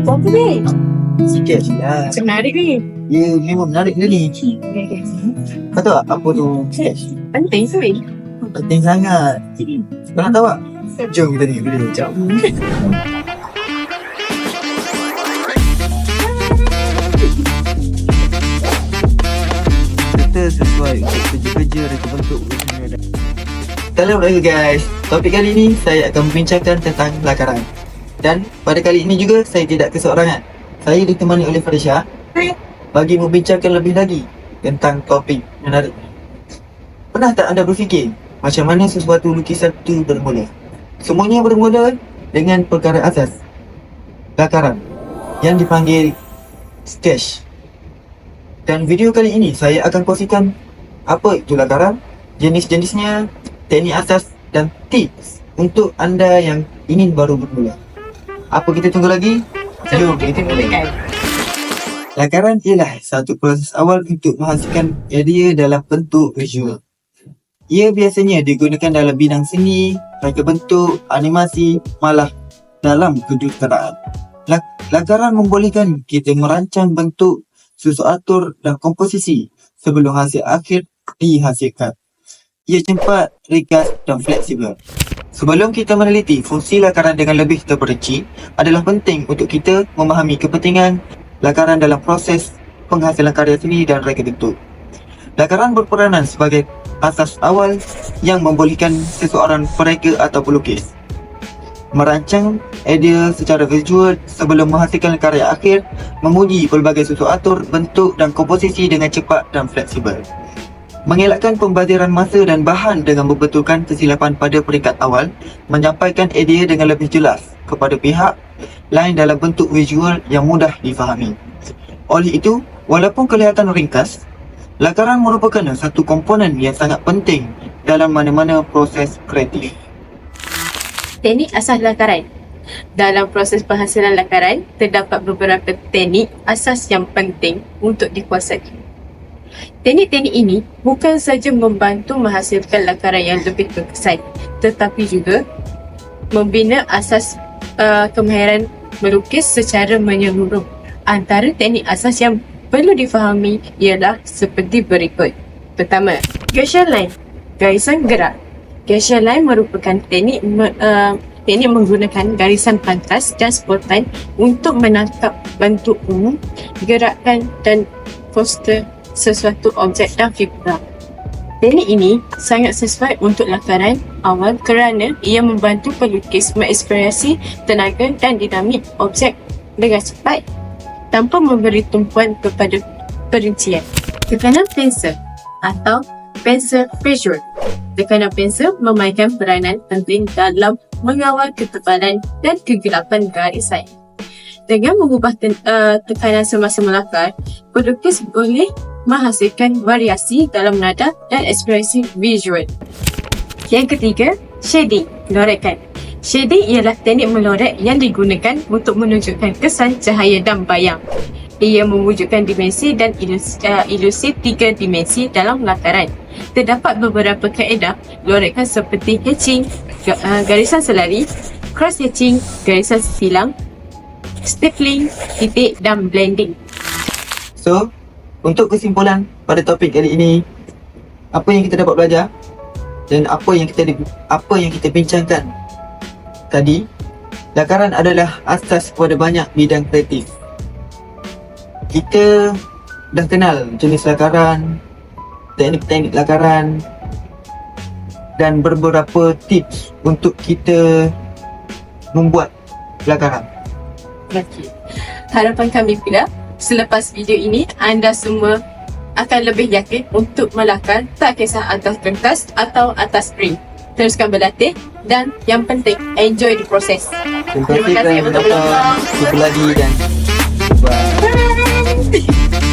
Kau ni? Sikit je lah. Menarik ni. Ya, memang menarik ni. Kau tahu tak apa tu sketch? Penting tu ni. Penting sangat. Kau nak tahu tak? Jom kita tengok video. Jom. Kita sesuai untuk kerja-kerja dan bentuk Hello mereka guys Topik kali ini saya akan membincangkan tentang lakaran Dan pada kali ini juga saya tidak keseorangan. Saya ditemani oleh Farisha Bagi membincangkan lebih lagi tentang topik menarik Pernah tak anda berfikir macam mana sesuatu lukisan itu bermula? Semuanya bermula dengan perkara asas. Lakaran Yang dipanggil sketch. Dan video kali ini saya akan kongsikan Apa itu lakaran Jenis-jenisnya Teknik asas dan tips Untuk anda yang ingin baru bermula Apa kita tunggu lagi? Jom kita mulakan Lakaran ialah satu proses awal untuk menghasilkan idea dalam bentuk visual ia biasanya digunakan dalam bidang seni, reka bentuk, animasi, malah dalam kejuruteraan. Lak- lakaran membolehkan kita merancang bentuk, susu atur dan komposisi sebelum hasil akhir dihasilkan. Ia cepat, ringkas dan fleksibel. Sebelum kita meneliti fungsi lakaran dengan lebih terperinci, adalah penting untuk kita memahami kepentingan lakaran dalam proses penghasilan karya seni dan reka bentuk. Lakaran berperanan sebagai asas awal yang membolehkan seseorang pereka atau pelukis merancang idea secara visual sebelum menghasilkan karya akhir, memuji pelbagai susu atur, bentuk dan komposisi dengan cepat dan fleksibel. Mengelakkan pembaziran masa dan bahan dengan membetulkan kesilapan pada peringkat awal, menyampaikan idea dengan lebih jelas kepada pihak lain dalam bentuk visual yang mudah difahami. Oleh itu, walaupun kelihatan ringkas, lakaran merupakan satu komponen yang sangat penting dalam mana-mana proses kreatif. Teknik asas lakaran. Dalam proses penghasilan lakaran, terdapat beberapa teknik asas yang penting untuk dikuasai. Teknik-teknik ini bukan saja membantu menghasilkan lakaran yang lebih berkesan, tetapi juga membina asas uh, kemahiran melukis secara menyeluruh. Antara teknik asas yang perlu difahami ialah seperti berikut. Pertama, gradient line, garisan gerak. Gradient line merupakan teknik uh, teknik menggunakan garisan pantas dan spontan untuk menangkap bentuk umum, gerakan dan poster sesuatu objek dan figura. Teknik ini sangat sesuai untuk lakaran awal kerana ia membantu pelukis mengekspresi tenaga dan dinamik objek dengan cepat tanpa memberi tumpuan kepada perincian. Tekanan pensel atau pensel pressure. Tekanan pensel memainkan peranan penting dalam mengawal ketebalan dan kegelapan garisan. Dengan mengubah te- uh, tekanan semasa melakar, pelukis boleh menghasilkan variasi dalam nada dan ekspresi visual. Yang ketiga, shading, lorekan. Shading ialah teknik melorek yang digunakan untuk menunjukkan kesan cahaya dan bayang. Ia mewujudkan dimensi dan ilus, uh, ilusi tiga dimensi dalam lakaran. Terdapat beberapa kaedah lorekan seperti hatching, uh, garisan selari, cross hatching, garisan silang, stippling, titik dan blending. So, untuk kesimpulan pada topik kali ini, apa yang kita dapat belajar dan apa yang kita apa yang kita bincangkan tadi, lakaran adalah asas pada banyak bidang kreatif. Kita dah kenal jenis lakaran, teknik-teknik lakaran dan beberapa tips untuk kita membuat lakaran. Okey. Harapan kami pula selepas video ini anda semua akan lebih yakin untuk melakar tak kisah atas kertas atau atas screen. Teruskan berlatih dan yang penting enjoy the process. Terima Terima kasih kasih kerana untuk menonton. Jumpa lagi dan bye. Bye.